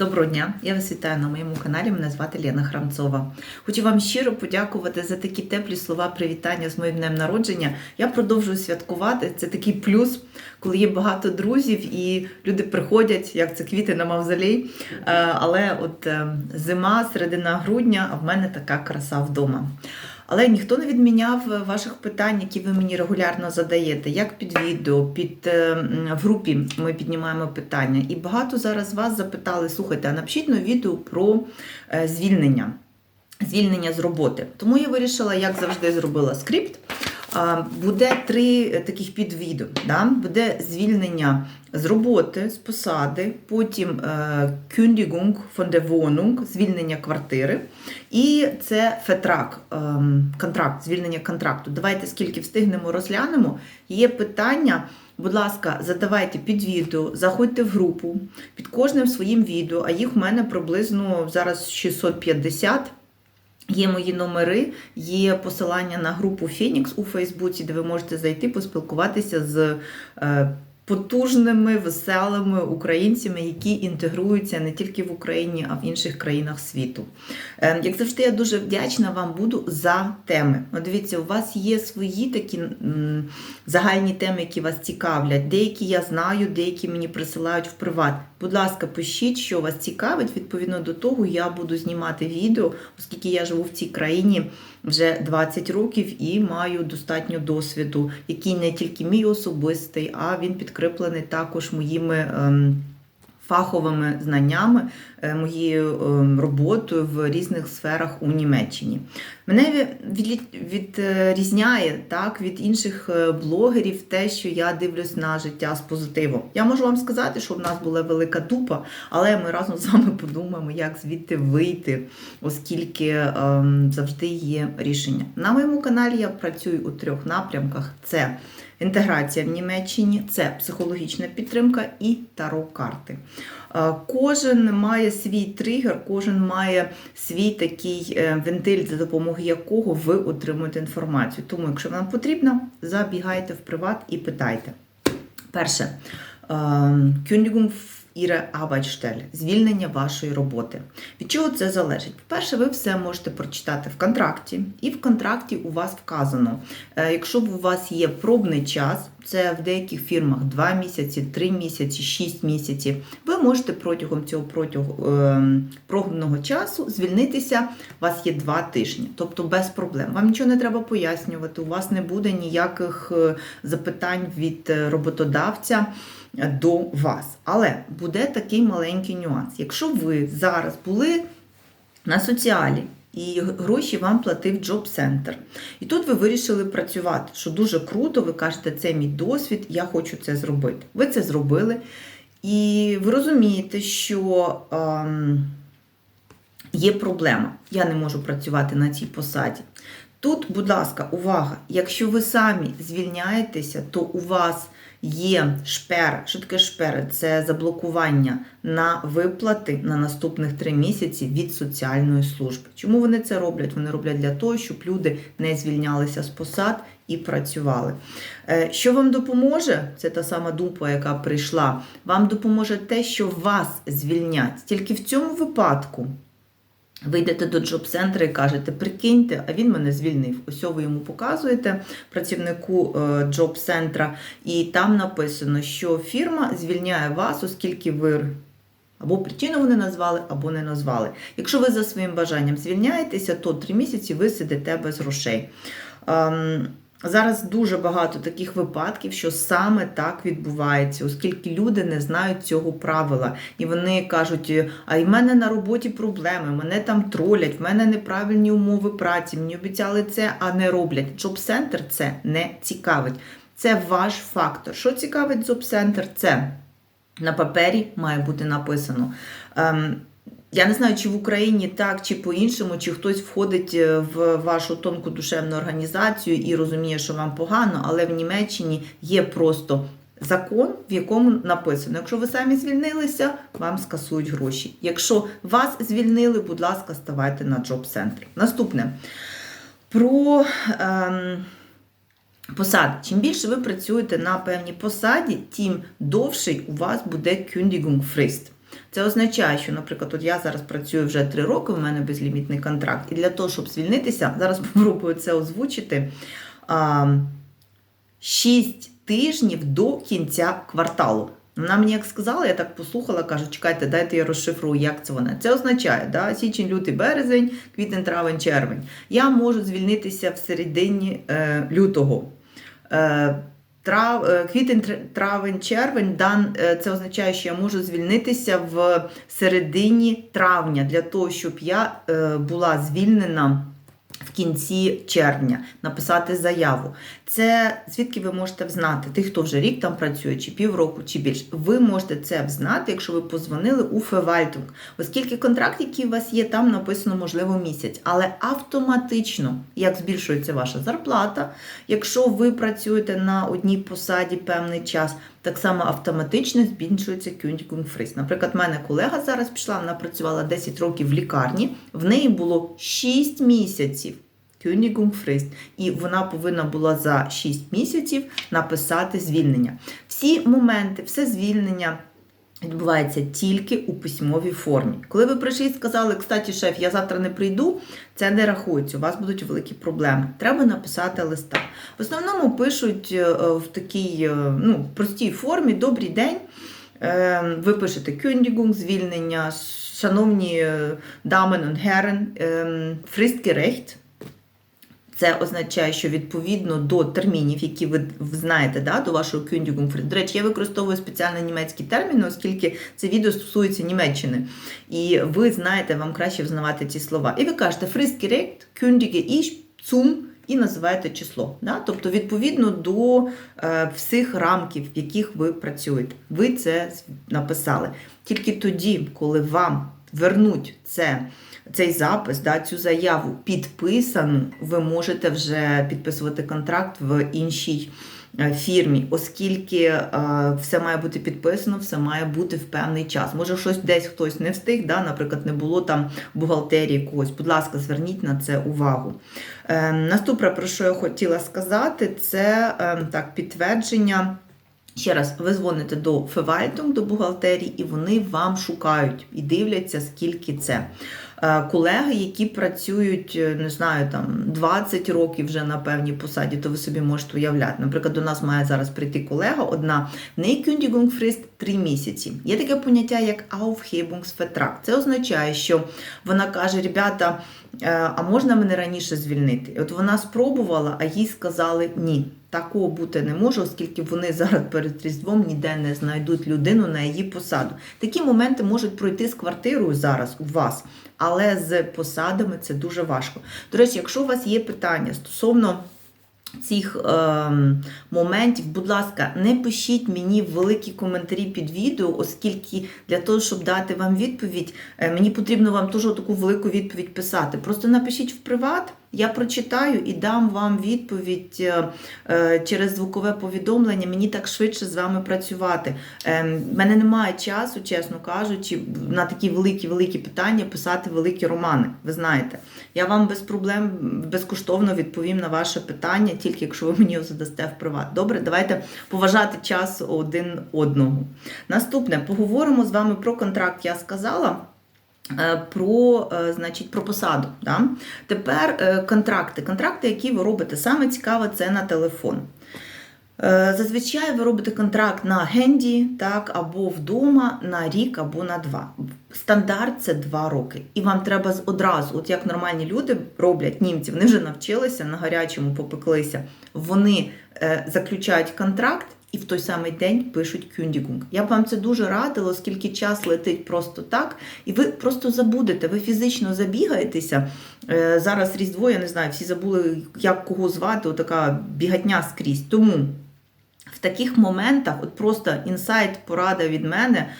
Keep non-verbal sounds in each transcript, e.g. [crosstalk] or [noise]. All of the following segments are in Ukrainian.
Доброго дня, я вас вітаю на моєму каналі. Мене звати Лена Храмцова. Хочу вам щиро подякувати за такі теплі слова привітання з моїм днем народження. Я продовжую святкувати. Це такий плюс, коли є багато друзів і люди приходять, як це квіти на мавзолей. Е, Але от е, зима, середина грудня, а в мене така краса вдома. Але ніхто не відміняв ваших питань, які ви мені регулярно задаєте, як під відео, під е, в групі ми піднімаємо питання. І багато зараз вас запитали: слухайте, а напишіть на відео про е, звільнення, звільнення з роботи. Тому я вирішила, як завжди, зробила скрипт. Буде три е, таких підвіду. Да? Буде звільнення з роботи, з посади, потім е, der Wohnung, звільнення квартири. І це фетрак, ем, контракт, звільнення контракту. Давайте скільки встигнемо, розглянемо. Є питання. Будь ласка, задавайте під відео, заходьте в групу під кожним своїм відео, а їх в мене приблизно зараз 650. Є мої номери, є посилання на групу Фенікс у Фейсбуці, де ви можете зайти поспілкуватися з е, потужними, веселими українцями, які інтегруються не тільки в Україні, а в інших країнах світу. Е, Як завжди, я дуже вдячна вам буду за теми. От дивіться, у вас є свої такі загальні теми, які вас цікавлять. Деякі я знаю, деякі мені присилають в приват. Будь ласка, пишіть, що вас цікавить. Відповідно до того, я буду знімати відео, оскільки я живу в цій країні вже 20 років і маю достатньо досвіду, який не тільки мій особистий, а він підкріплений також моїми. Фаховими знаннями, е, моєю ем, роботою в різних сферах у Німеччині. Мене відрізняє так, від інших е, блогерів те, що я дивлюсь на життя з позитивом. Я можу вам сказати, що в нас була велика дупа, але ми разом з вами подумаємо, як звідти вийти, оскільки ем, завжди є рішення. На моєму каналі я працюю у трьох напрямках: це інтеграція в Німеччині, це психологічна підтримка і таро-карти. Е, Кожен має свій тригер, кожен має свій такий е, вентиль, за допомогою якого ви отримуєте інформацію. Тому, якщо вам потрібно, забігайте в приват і питайте. Перше. Kündigung Ihre Arbeitsstelle, звільнення вашої роботи. Від чого це залежить? По-перше, ви все можете прочитати в контракті, і в контракті у вас вказано, е, якщо у вас є пробний час, це в деяких фірмах 2 місяці, 3 місяці, 6 місяців, ви можете протягом цього протягу, ем, пробного часу звільнитися. У вас є 2 тижні, тобто без проблем. Вам нічого не треба пояснювати, у вас не буде ніяких е, запитань від е, роботодавця до вас. Але буде такий маленький нюанс. Якщо ви зараз були на соціалі, і гроші вам платив Джоб Центр. І тут ви вирішили працювати, що дуже круто, ви кажете, це мій досвід, я хочу це зробити. Ви це зробили. І ви розумієте, що ем, є проблема. Я не можу працювати на цій посаді. Тут, будь ласка, увага! Якщо ви самі звільняєтеся, то у вас є шпер. Що таке шпери? Це заблокування на виплати на наступних три місяці від соціальної служби. Чому вони це роблять? Вони роблять для того, щоб люди не звільнялися з посад і працювали. Е, Що вам допоможе? Це та сама дупа, яка прийшла. Вам допоможе те, що вас звільнять. Тільки в цьому випадку. Ви йдете до джоб-центру і кажете, прикиньте, а він мене звільнив. Ось ви йому показуєте працівнику е, джоб-центра, і там написано, що фірма звільняє вас, оскільки ви або причину вони назвали, або не назвали. Якщо ви за своїм бажанням звільняєтеся, то три місяці ви сидите без грошей. Ем, Зараз дуже багато таких випадків, що саме так відбувається, оскільки люди не знають цього правила. І вони кажуть, а й в мене на роботі проблеми, мене там тролять, в мене неправильні умови праці, мені обіцяли це, а не роблять. Джоб-центр це не цікавить. Це ваш фактор. Що цікавить джоб-центр? Це на папері має бути написано. Я не знаю, чи в Україні так, чи по-іншому, чи хтось входить е, в вашу тонку душевну організацію і розуміє, що вам погано, але в Німеччині є просто закон, в якому написано: якщо ви самі звільнилися, вам скасують гроші. Якщо вас звільнили, будь ласка, ставайте на джоб-центр. Наступне. Про. Ем, Посад. Чим більше ви працюєте на певній посаді, тим довший у вас буде Kündigungsfrist. Це означає, що, наприклад, от я зараз працюю вже 3 роки, у мене безлімітний контракт, і для того, щоб звільнитися, зараз [laughs] спробую це озвучити. А, 6 тижнів до кінця кварталу. Вона мені як сказала, я так послухала, кажу, чекайте, дайте я розшифрую, як це вона. Це означає, да, січень, лютий, березень, квітень, травень, червень. Я можу звільнитися в середині е, лютого. Е, трав, е, квітень, травень, червень, дан, е, це означає, що я можу звільнитися в середині травня для того, щоб я е, була звільнена в кінці червня, написати заяву. Це звідки ви можете взнати, тих, хто вже рік там працює, чи півроку, чи більше. Ви можете це взнати, якщо ви позвонили у Февальтунг, оскільки контракт, який у вас є, там написано, можливо, місяць. Але автоматично, як збільшується ваша зарплата, якщо ви працюєте на одній посаді певний час, так само автоматично збільшується Kündigungsfrist. Наприклад, в мене колега зараз пішла, вона працювала 10 років в лікарні, в неї було 6 місяців. Kündigungsfrist. І вона повинна була за 6 місяців написати звільнення. Всі моменти, все звільнення відбувається тільки у письмовій формі. Коли ви прийшли і сказали, кстати, шеф, я завтра не прийду, це не рахується, у вас будуть великі проблеми. Треба написати листа. В основному пишуть е, в такій е, ну, простій формі Добрий день. Е, Ви пишете Kündigung, звільнення, шановні Damen und Herren, ем, fristgerecht. Це означає, що відповідно до термінів, які ви знаєте, да, до вашого Kündigungsfrist. До речі, я використовую спеціально німецькі терміни, оскільки це відео стосується Німеччини. І ви знаєте, вам краще взнавати ці слова. І ви кажете fristgerecht, kündige ich zum і називаєте число. Да? Тобто, відповідно до е, всіх рамків, в яких ви працюєте. Ви це написали. Тільки тоді, коли вам вернуть це цей запис, да, цю заяву підписану, ви можете вже підписувати контракт в іншій е, фірмі, оскільки е, все має бути підписано, все має бути в певний час. Може, щось десь хтось не встиг, да, наприклад, не було там бухгалтерії когось. Будь ласка, зверніть на це увагу. Е, наступне, про що я хотіла сказати, це так, підтвердження. Ще раз, ви дзвоните до Февальтунг, до бухгалтерії, і вони вам шукають і дивляться, скільки це. Е, Колеги, які працюють, е, не знаю, там 20 років вже на певній посаді, то ви собі можете уявляти. Наприклад, до нас має зараз прийти колега, одна Kündigungsfrist 3 місяці. Є таке поняття, як Aufhebungsvertrag. Це означає, що вона каже: ребята, е, а можна мене раніше звільнити? От вона спробувала, а їй сказали ні. Такого бути не може, оскільки вони зараз перед Різдвом ніде не знайдуть людину на її посаду. Такі моменти можуть пройти з квартирою зараз у вас, але з посадами це дуже важко. До речі, якщо у вас є питання стосовно цих е, моментів, будь ласка, не пишіть мені великі коментарі під відео, оскільки для того, щоб дати вам відповідь, е, мені потрібно вам теж таку велику відповідь писати. Просто напишіть в приват. Я прочитаю і дам вам відповідь е, е, через звукове повідомлення. Мені так швидше з вами працювати. Е, в мене немає часу, чесно кажучи, на такі великі-великі питання писати великі романи. Ви знаєте, я вам без проблем безкоштовно відповім на ваше питання, тільки якщо ви мені його задасте в приват. Добре, давайте поважати час один одного. Наступне поговоримо з вами про контракт. Я сказала. Е, Про, е, значить, про посаду. Да? Тепер е, контракти. Контракти, які ви робите, саме цікаве це на телефон. Зазвичай ви робите контракт на генді, так, або вдома на рік, або на два. Стандарт це два роки. І вам треба одразу, от як нормальні люди роблять німці, вони вже навчилися на гарячому попеклися. Вони заключають контракт і в той самий день пишуть кюндігунг. Я б вам це дуже радила, оскільки час летить просто так, і ви просто забудете, ви фізично забігаєтеся. Е, Зараз Різдво, я не знаю, всі забули, як кого звати, отака бігатня скрізь. Тому в таких моментах, от просто інсайт, порада від мене,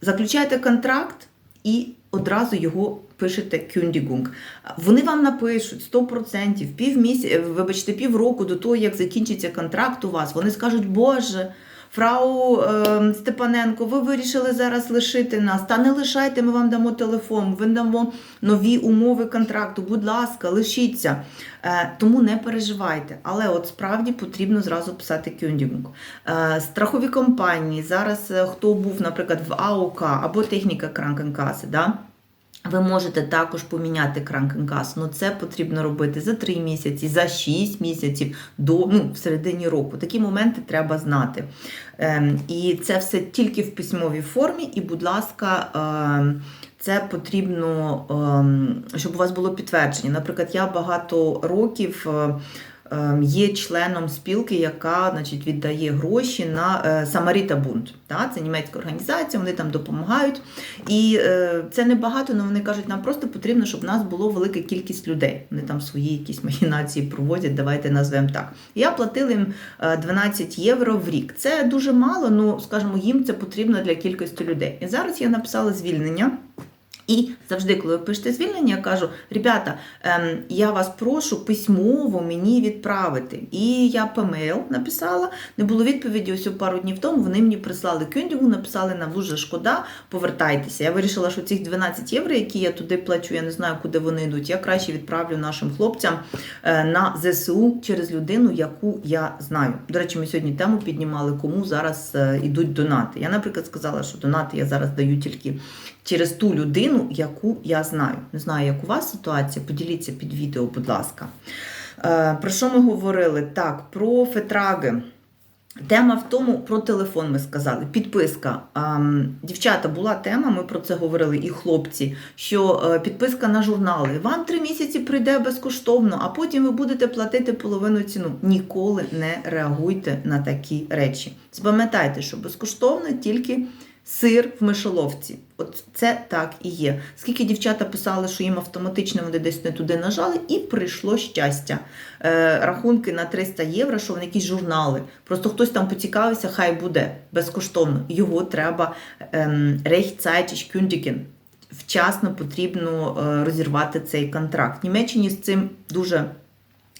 заключайте контракт і одразу його пишете кюндігунг. Вони вам напишуть 100%, півмісяця, вибачте, півроку до того, як закінчиться контракт у вас. Вони скажуть, Боже, Фрау е, Степаненко, ви вирішили зараз лишити нас. Та не лишайте, ми вам дамо телефон, ви дамо нові умови контракту. Будь ласка, лишіться. Е, тому не переживайте. Але от справді потрібно зразу писати кюндінг. Е, страхові компанії, зараз е, хто був, наприклад, в АОК або техніка Кранкенкаси, да? Ви можете також поміняти кранкенкас, але це потрібно робити за 3 місяці, за 6 місяців до ну, в середині року. Такі моменти треба знати. Ем, і це все тільки в письмовій формі. І, будь ласка, ем, це потрібно, ем, щоб у вас було підтвердження. Наприклад, я багато років. ем, Є членом спілки, яка значить, віддає гроші на е, Самаріта Бунт. Це німецька організація, вони там допомагають. І е, це не багато, але вони кажуть, нам просто потрібно, щоб в нас було велика кількість людей. Вони там свої якісь махінації проводять, давайте назвемо так. Я платила їм е, 12 євро в рік. Це дуже мало, ну скажімо, їм це потрібно для кількості людей. І зараз я написала звільнення. І завжди, коли ви пишете звільнення, я кажу: ребята, ем, я вас прошу письмово мені відправити. І я пемейл написала, не було відповіді ось пару днів тому. Вони мені прислали кюндінгу, написали нам дуже шкода, повертайтеся. Я вирішила, що цих 12 євро, які я туди плачу, я не знаю, куди вони йдуть. Я краще відправлю нашим хлопцям е, на ЗСУ через людину, яку я знаю. До речі, ми сьогодні тему піднімали, кому зараз е, йдуть донати. Я, наприклад, сказала, що донати я зараз даю тільки через ту людину, яку я знаю. Не знаю, як у вас ситуація. Поділіться під відео, будь ласка. Е, Про що ми говорили? Так, про фетраги. Тема в тому про телефон ми сказали. Підписка. Ем, Дівчата, була тема, ми про це говорили, і хлопці, що е, підписка на журнали. Вам три місяці прийде безкоштовно, а потім ви будете платити половину ціну. Ніколи не реагуйте на такі речі. Запам'ятайте, що безкоштовно тільки сир в мишоловці. От це так і є. Скільки дівчата писали, що їм автоматично вони десь не туди нажали, і прийшло щастя. Е, рахунки на 300 євро, що вони якісь журнали. Просто хтось там поцікавився, хай буде безкоштовно. Його треба ем, rechtzeitig. Вчасно потрібно е, розірвати цей контракт. В Німеччині з цим дуже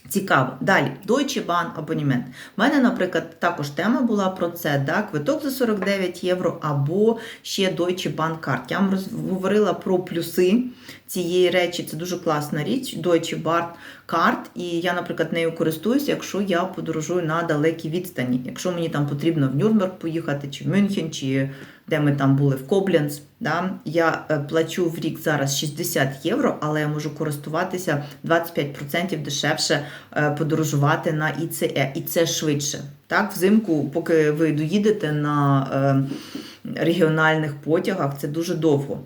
Цікаво. Далі, Deutsche Bahn абонімент. У мене, наприклад, також тема була про це. Да? Квиток за 49 євро або ще Deutsche Bahn карт. Я вам говорила про плюси цієї речі. Це дуже класна річ. Deutsche Bahn карт. І я, наприклад, нею користуюся, якщо я подорожую на далекі відстані. Якщо мені там потрібно в Нюрнберг поїхати, чи в Мюнхен, чи де ми там були в Кобленц. Да? Я е, плачу в рік зараз 60 євро, але я можу користуватися 25% дешевше е, подорожувати на ІЦЕ, і це швидше. Так, взимку, поки ви доїдете на е, регіональних потягах, це дуже довго.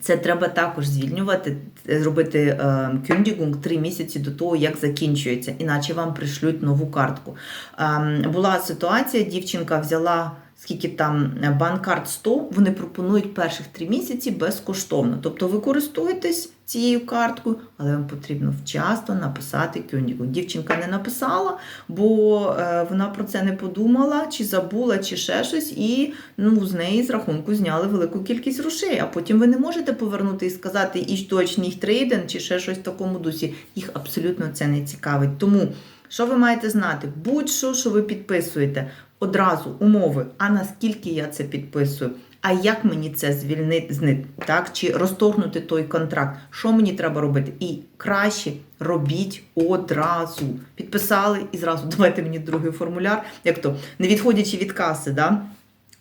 Це треба також звільнювати, е, зробити е, кюндігунг три місяці до того, як закінчується, іначе вам пришлють нову картку. Ем, була ситуація, дівчинка взяла. Скільки там банкарт 100, вони пропонують перших три місяці безкоштовно. Тобто ви користуєтесь цією карткою, але вам потрібно вчасно написати кюндігу. Дівчинка не написала, бо е, вона про це не подумала, чи забула, чи ще щось, і ну, з неї з рахунку зняли велику кількість грошей. А потім ви не можете повернути і сказати «Ich Deutsch nicht reden» чи ще щось в такому дусі. Їх абсолютно це не цікавить. Тому. Що ви маєте знати? Будь-що, що ви підписуєте, одразу умови, а наскільки я це підписую, а як мені це звільнити, так? чи розторгнути той контракт, що мені треба робити? І краще робіть одразу. Підписали і зразу [laughs] давайте мені другий формуляр, як то, не відходячи від каси, да?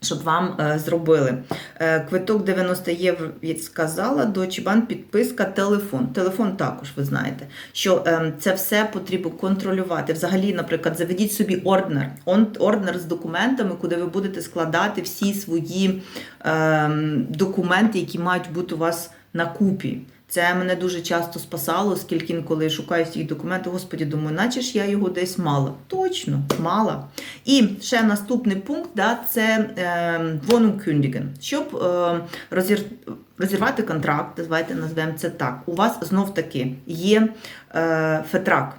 Щоб вам е, зробили. Е, квиток 90 євро сказала, до Чібан підписка, телефон. Телефон також, ви знаєте, що е, це все потрібно контролювати. Взагалі, наприклад, заведіть собі орднер. Он- Орднер з документами, куди ви будете складати всі свої е, документи, які мають бути у вас на купі. Це мене дуже часто спасало, оскільки інколи шукаю свої документи, господі, думаю, наче ж я його десь мала. Точно, мала. І ще наступний пункт да, це е, Wohnungskündigen. Щоб е, розір, розірвати контракт, давайте назвемо це так. У вас знов таки є е, фетрак.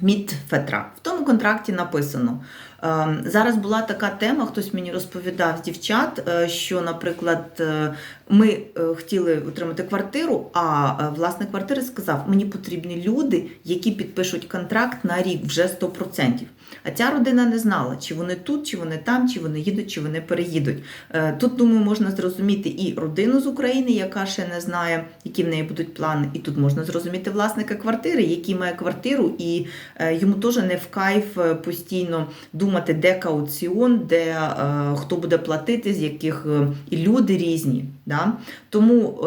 Мідфетрак. В тому контракті написано. Е, Зараз була така тема, хтось мені розповідав з дівчат, е, що, наприклад, е, ми е, хотіли отримати квартиру, а власник квартири сказав, мені потрібні люди, які підпишуть контракт на рік вже 100%. А ця родина не знала, чи вони тут, чи вони там, чи вони їдуть, чи вони переїдуть. Е, Тут, думаю, можна зрозуміти і родину з України, яка ще не знає, які в неї будуть плани. І тут можна зрозуміти власника квартири, який має квартиру, і е, йому теж не в кайф е, постійно думати, де кауціон, де хто буде платити, з яких і люди різні. Да? Тому.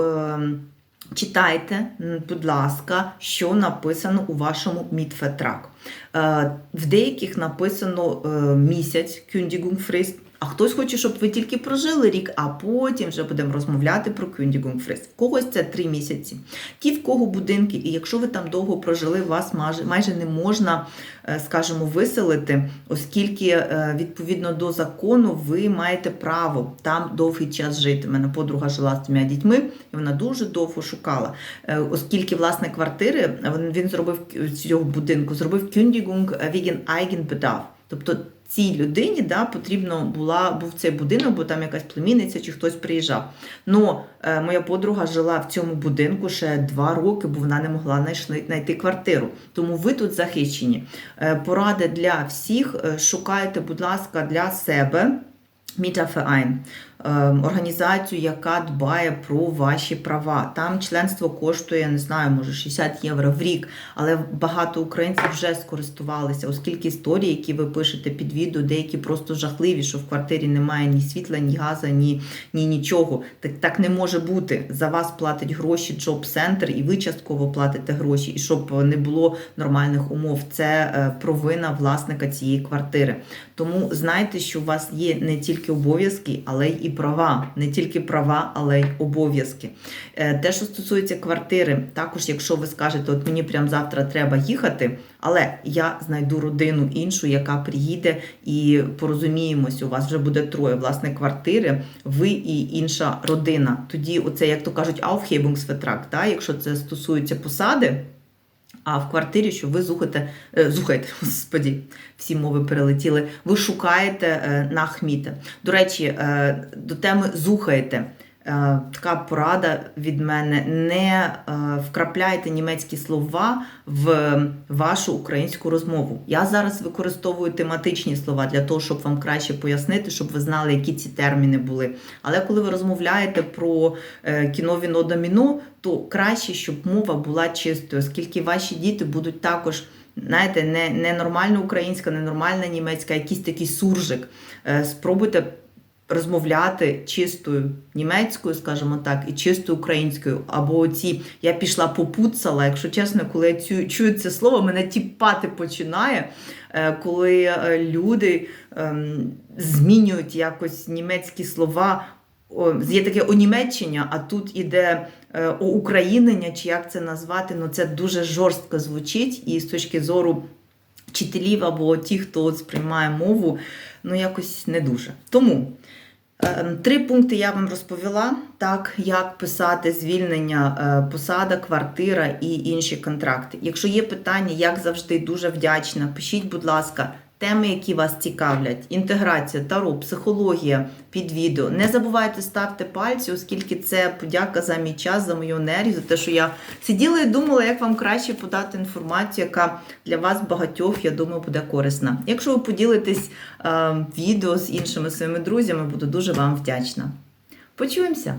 Читайте, будь ласка, що написано у вашому мідфетрак. Е, В деяких написано е, місяць Kündigungsfrist, а хтось хоче, щоб ви тільки прожили рік, а потім вже будемо розмовляти про Kündigungsfrist. В когось це три місяці. Ті, в кого будинки, і якщо ви там довго прожили, вас майже, не можна, е, скажімо, виселити, оскільки е, відповідно до закону ви маєте право там довгий час жити. У мене подруга жила з трьома дітьми, і вона дуже довго шукала. Е, Оскільки власне квартири він, зробив цього будинку, зробив Kündigung wegen Eigenbedarf. Тобто цій людині да, потрібно була, був цей будинок, бо там якась племінниця чи хтось приїжджав. Но е, моя подруга жила в цьому будинку ще два роки, бо вона не могла знайти квартиру. Тому ви тут захищені. Е, поради для всіх. Е, Шукайте, будь ласка, для себе. Mieterverein, організацію, яка дбає про ваші права. Там членство коштує, не знаю, може 60 євро в рік, але багато українців вже скористувалися, оскільки історії, які ви пишете під відео, деякі просто жахливі, що в квартирі немає ні світла, ні газу, ні, ні нічого. Так, так не може бути. За вас платить гроші джоб-центр, і ви частково платите гроші, і щоб не було нормальних умов. Це е, провина власника цієї квартири. Тому знайте, що у вас є не тільки обов'язки, але й і права. Не тільки права, але й обов'язки. Е, Те, що стосується квартири, також, якщо ви скажете, от мені прямо завтра треба їхати, але я знайду родину іншу, яка приїде і порозуміємось, у вас вже буде троє власне квартири, ви і інша родина. Тоді, оце, як то кажуть, Aufhebungsvertrag, да? якщо це стосується посади. А в квартирі, що ви зухаєте, зухаєте, [laughs] господі, всі мови перелетіли. Ви шукаєте е, на хміте. До речі, е, до теми зухаєте. Е, Така порада від мене: не е, вкрапляйте німецькі слова в вашу українську розмову. Я зараз використовую тематичні слова для того, щоб вам краще пояснити, щоб ви знали, які ці терміни були. Але коли ви розмовляєте про е, кіно віно доміно, то краще, щоб мова була чистою, оскільки ваші діти будуть також. Знаєте, не, не нормальна українська, не нормальна німецька, якийсь такий суржик. Спробуйте розмовляти чистою німецькою, скажімо так, і чистою українською. Або ці я пішла попуцала. Якщо чесно, коли я цю, чую це слово, мене тіпати починає, е, коли е, люди ем, змінюють якось німецькі слова. Є таке онімечення, а тут іде е, оукраїнення, чи як це назвати, ну це дуже жорстко звучить, і з точки зору вчителів або ті, хто сприймає мову, ну якось не дуже. Тому е, три пункти я вам розповіла, так як писати звільнення, е, посада, квартира і інші контракти. Якщо є питання, як завжди, дуже вдячна. Пишіть, будь ласка. Теми, які вас цікавлять, інтеграція, таро, психологія під відео. Не забувайте ставити пальці, оскільки це подяка за мій час, за мою енергію, за те, що я сиділа і думала, як вам краще подати інформацію, яка для вас багатьох, я думаю, буде корисна. Якщо ви поділитесь е, відео з іншими своїми друзями, буду дуже вам вдячна. Почуємося!